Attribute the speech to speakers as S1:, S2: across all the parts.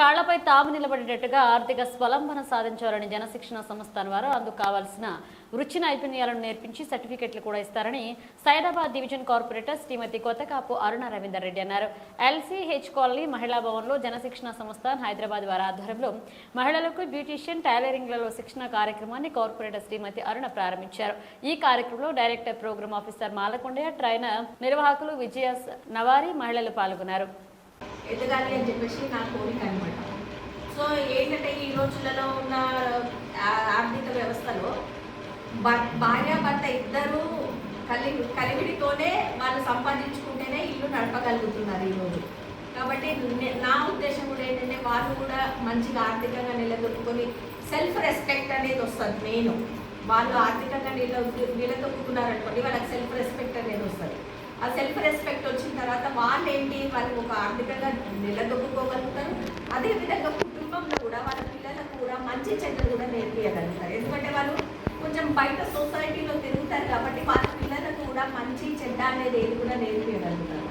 S1: కాళ్ళపై తాము నిలబడేటట్టుగా ఆర్థిక స్వలంబన సాధించాలని జనశిక్షణ సంస్థ వారు అందుకు కావాల్సిన వృత్తి నైపుణ్యాలను నేర్పించి సర్టిఫికెట్లు కూడా ఇస్తారని సైదాబాద్ డివిజన్ కార్పొరేటర్ శ్రీమతి కొత్తకాపు అరుణ రవీందర్ రెడ్డి అన్నారు. ఎల్సీహెచ్ కాలనీ మహిళా భవన్లో జనశిక్షణ సంస్థ హైదరాబాద్ వారి ఆధ్వర్యంలో మహిళలకు బ్యూటీషియన్ టైలరింగ్లలో శిక్షణ కార్యక్రమాన్ని కార్పొరేటర్ శ్రీమతి అరుణ ప్రారంభించారు. ఈ కార్యక్రమంలో director program officer Malakondaiah trainer నిర్వాహకులు విజయ నవారి మహిళలు పాల్గొన్నారు.
S2: ఎదగాలి అని చెప్పేసి నా కోరిక అనమాట సో ఏంటంటే ఈ రోజులలో ఉన్న ఆర్థిక వ్యవస్థలో భార్య భర్త ఇద్దరు కలి కలివిడితోనే వాళ్ళు సంపాదించుకుంటేనే ఇల్లు నడపగలుగుతున్నారు ఈరోజు కాబట్టి నా ఉద్దేశం కూడా ఏంటంటే వాళ్ళు కూడా మంచిగా ఆర్థికంగా నిలదొక్కుని సెల్ఫ్ రెస్పెక్ట్ అనేది వస్తుంది మెయిన్. వాళ్ళు ఆర్థికంగా నిల నిలదొక్కున్నారనుకోండి వాళ్ళకి సెల్ఫ్ రెస్పెక్ట్ ఆ సెల్ఫ్ రెస్పెక్ట్ వచ్చిన తర్వాత వాళ్ళు ఏంటి వాళ్ళు ఒక ఆర్థికంగా నిలదొక్కుకోగలుగుతారు. అదేవిధంగా కుటుంబంలో కూడా వాళ్ళ పిల్లలకు కూడా మంచి చెడ్డలు కూడా నేర్పించగలుగుతారు ఎందుకంటే వాళ్ళు కొంచెం బయట సొసైటీలో తిరుగుతారు కాబట్టి వాళ్ళ పిల్లలకు కూడా మంచి చెడ్డ అనేది ఏది కూడా నేర్పించగలుగుతారు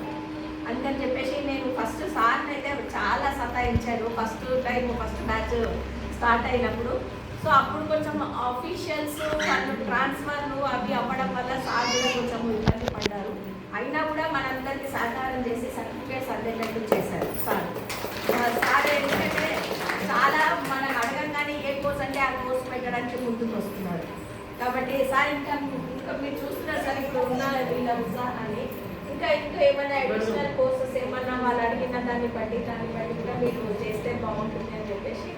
S2: అందుకని చెప్పేసి నేను ఫస్ట్ సార్ని అయితే చాలా సతాయించాను. First time first batch start అయినప్పుడు. సో అప్పుడు కొంచెం ఆఫీషియల్స్ వాళ్ళు ట్రాన్స్ఫర్లు అవి కూడా సహకారం చేసి సర్టిఫికేట్స్ అందేటట్టు చేశారు. సార్ సార్ ఎందుకంటే చాలా మనం అడగంగానే ఏ కోర్స్ అంటే ఆ కోర్స్ పెట్టడానికి ముందుకు వస్తున్నారు. కాబట్టి సార్ ఇంకా ఇంకా మీరు చూస్తున్నారు సార్ ఇప్పుడు ఉన్న వీళ్ళ ఉత్సాహాన్ని ఇంకా ఇంకా ఏమైనా అడిషనల్ కోర్సెస్ ఏమన్నా వాళ్ళు అడిగిన దాన్ని బట్టి దాన్ని బట్టి కూడా మీరు చేస్తే బాగుంటుంది అని చెప్పేసి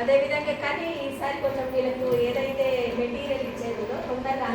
S2: అదేవిధంగా కానీ ఈసారి కొంచెం వీళ్ళకు ఏదైతే మెటీరియల్ ఇచ్చేదో తొందరగా